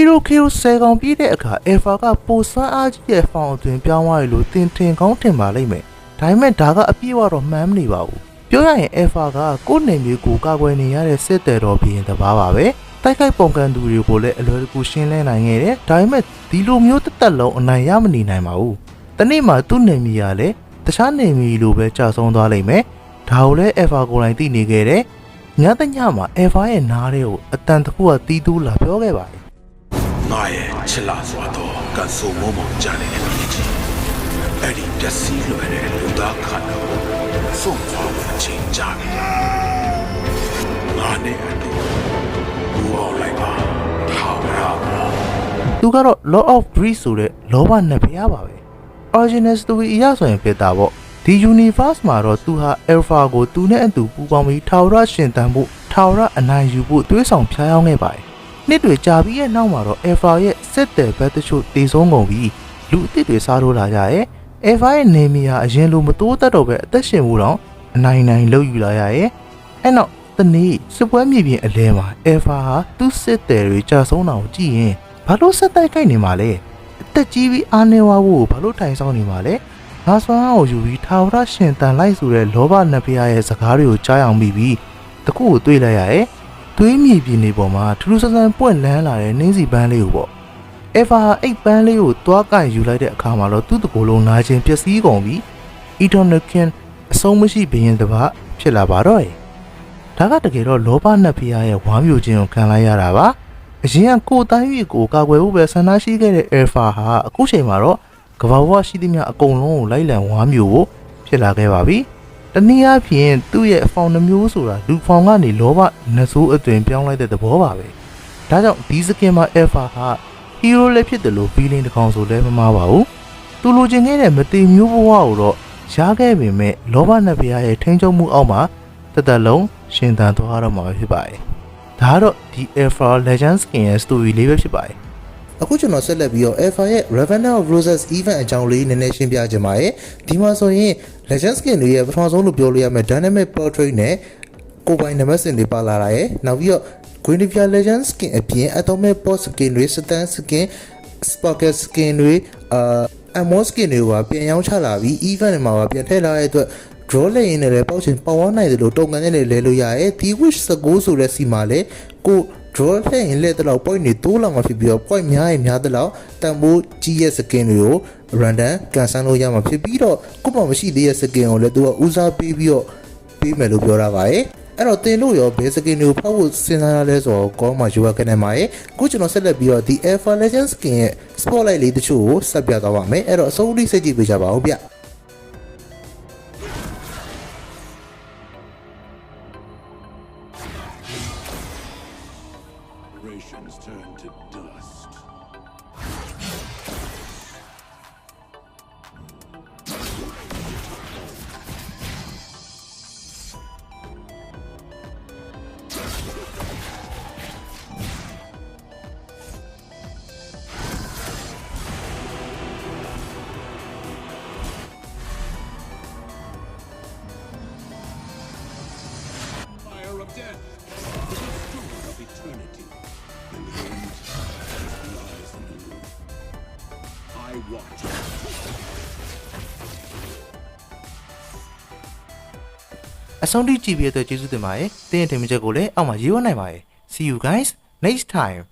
Hero Kill 10ကောင်ပြည့်တဲ့အခါ Alpha ကပိုစွမ်းအားကြီးတဲ့ဖောင်အသွင်ပြောင်းသွားရလို့တင်ထင်ကောင်းထင်ပါလိမ့်မယ်ဒါပေမဲ့ဒါကအပြည့်အဝတော့မှန်းမနေပါဘူးပြောရရင် Alpha ကကိုယ့်နေမျိုးကိုကာကွယ်နေရတဲ့စစ်တယ်တော်ဘီရင်တဘာပါပဲတိုက်ခိုက်ပုံကန်သူတွေကိုလည်းအလွယ်တကူရှင်းလင်းနိုင်ခဲ့တယ်ဒါပေမဲ့ဒီလိုမျိုးတစ်သက်လုံးအနိုင်ရမနေနိုင်ပါဘူးတနေ့မှသူ့နေမီကလည်းတခြားနေမီလိုပဲကြာဆုံးသွားလိမ့်မယ်ဒါကိုလည်း Alpha ကိုယ်တိုင်သိနေခဲ့တယ်ညတညမှာ Alpha ရဲ့နားလေးကိုအတန်တစ်ခုကတီးတူးလာပြောခဲ့ပါတယ် ငါရဲ့ချစ်လာစွာသောကန်ဆိုမောမောင်ကြနေတဲ့ပြည်ကြီးအဲ့ဒီပျက်စီးလွယ်တဲ့လူသားခန္ဓာကိုဆုံးခွာဖို့အချိန်ကြာပြီငါနဲ့အတူဘူအောင်လိုက်ပါထောင်ရပါသူကတော့ Law of Greece ဆိုတဲ့လောဘနှစ်ဖျားပါပဲ Original story အရဆိုရင်ဖြစ်တာပေါ့ဒီ universe မှာတော့သူဟာ Alpha ကိုသူနဲ့အတူပူးပေါင်းပြီးထာဝရရှင်တန်ဖို့ထာဝရအနိုင်ယူဖို့တွေးဆောင်ဖျားယောင်းခဲ့ပါတယ် နှစ်တွေကြာပြီးရဲ့နောက်မှာတော့ Alpha ရဲ့စစ်တယ်ဘက်တချို့တည်ဆုံးကုန်ပြီးလူအစ်စ်တွေစားထိုးလာကြရဲ့ Alpha ရဲ့နေမီဟာအရင်လိုမတိုးတက်တော့ပဲအသက်ရှင်မှုတော့အနိုင်နိုင်လုပ်ယူလာရရဲ့အဲ့နောက်တနေ့စစ်ပွဲမြေပြင်အလဲမှာ Alpha ဟာသူ့စစ်တယ်တွေကြာဆုံးတာကိုကြည့်ရင်ဘာလို့ဆက်တိုက်ခိုက်နေမှာလဲအသက်ကြီးပြီးအားနေဝါဖို့ဘာလို့ထိုင်ဆောင်နေမှာလဲငါစွမ်းအားကိုယူပြီးထာဝရရှင်တန်လိုက်ဆိုတဲ့လောဘနတ်ဖျားရဲ့စကားတွေကိုကြားအောင်ပြီးပြီးတခုကိုတွေးလိုက်ရရဲ့ သွေးမြေပြင်တွေပေါ်မှာထူးထူးဆန်းဆန်းပွင့်လန်းလာတဲ့နှင်းစီပန်းလေးကိုပေါ့။ Eva ဟာအိတ်ပန်းလေးကိုတွားကန်ယူလိုက်တဲ့အခါမှာတော့သူ့တကိုယ်လုံးနာကျင်ပျက်စီးကုန်ပြီး Eternal အဆုံးမရှိဘရင်တစ်ပါးဖြစ်လာပါတော့တယ်။ဒါကတကယ်တော့လောဘနတ်ဖျားရဲ့ဝမ်းမျိုးခြင်းကိုခံလိုက်ရတာပါ။အရင်ကကိုယ်တိုင်း၍ကိုကာကွယ်ဖို့ပဲဆန္ဒရှိခဲ့တဲ့ Alpha ဟာအခုချိန်မှာတော့ကဘာဝရှိသမျှအကုန်လုံးကိုလိုက်လံဝမ်းမျိုးကိုဖြစ်လာခဲ့ပါပြီ။ တနည်းအားဖြင့်သူ့ရဲ့ဖောင်နှမျိုးဆိုတာလူဖောင်ကနေလောဘနှဆိုးအသွင်ပြောင်းလိုက်တဲ့သဘောပါပဲ။ဒါကြောင့်ဒီစကင်မှာ Alpha ဟာဟီးရိုးလည်းဖြစ်တယ်လို့ feeling တစ်ကောင်ဆိုလည်းမမှားပါဘူး။သူလိုချင်ခဲ့တဲ့မတိမျိုးဘဝကိုတော့ရခဲ့ပေမဲ့လောဘနဲ့ဖျားရဲ့ထိန်းချုပ်မှုအောက်မှာတသက်လုံးရှင်သန်သွားရတော့မှာပဲဖြစ်ပါတယ်။ဒါကတော့ဒီ Alpha Legends Skin ရဲ့ story လေးပဲဖြစ်ပါတယ်။ အခုကျွန်တော်ဆက်လက်ပြီးတော့ Alpha ရဲ့ Ravenna of Roses event အကြောင်းလေးနည်းနည်းရှင်းပြချင်ပါတယ်။ဒီမှာဆိုရင် Legends Skin တွေရဲ့ပထမဆုံးလို့ပြောလို့ရမယ့် Dynamic Portrait နဲ့ကိုယ်ပိုင်နံပါတ်စင်တွေပါလာတာရဲ့နောက်ပြီးတော့ Guinevere Legends Skin အပြင် Atomic Port Skin တွေ Stan Skin Sparkle Skin တွေအာ Ammo Skin တွေပါပြန်ရောင်းချလာပြီး event တွေမှာပါပြန်ထည့်လာတဲ့အတွက် draw လက်ရင်းနဲ့လည်းပေါက်ချင်ပေါက်ဝနိုင်တယ်လို့တုံကန်နဲ့လည်းလဲလို့ရရဲ့ဒီ wish 19ဆိုတဲ့စီမှာလည်းကို draw ထည့်ရင်လက်တလောက် point တွေတိုးလာမှာဖြစ်ပြီးတော့ point များရင်များတဲ့လောက်တန်ဖိုးကြီးရဲ့ skin တွေကို random ကန်ဆန်းလို့ရမှာဖြစ်ပြီးတော့ကို့မှာမရှိသေးတဲ့ skin ကိုလည်းသူကဦးစားပေးပြီးတော့ပေးမယ်လို့ပြောတာပါရဲ့အဲ့တော့တင်လို့ရောဘယ်စကင်တွေကိုဖောက်ဖို့စဉ်းစားရလဲဆိုတော့ကောင်းမှယူရခဲ့နေမှာရေအခုကျွန်တော်ဆက်လက်ပြီးတော့ဒီ Alpha Legend skin ရဲ့ spotlight လေးတချို့ကိုဆက်ပြသွားပါမယ်အဲ့တော့အဆုံးထိစိတ်ကြည့်ပေးကြပါဦးဗျ Generations turn to dust. I watch. အဆုံးထိကြည့်ပြီးတဲ့အတွက်ကျေးဇူးတင်ပါတယ်တင်းရဲ့ထင်မြင်ချက်ကိုလည်းအောက်မှာရေးဝတ်နိုင်ပါတယ် see you guys next time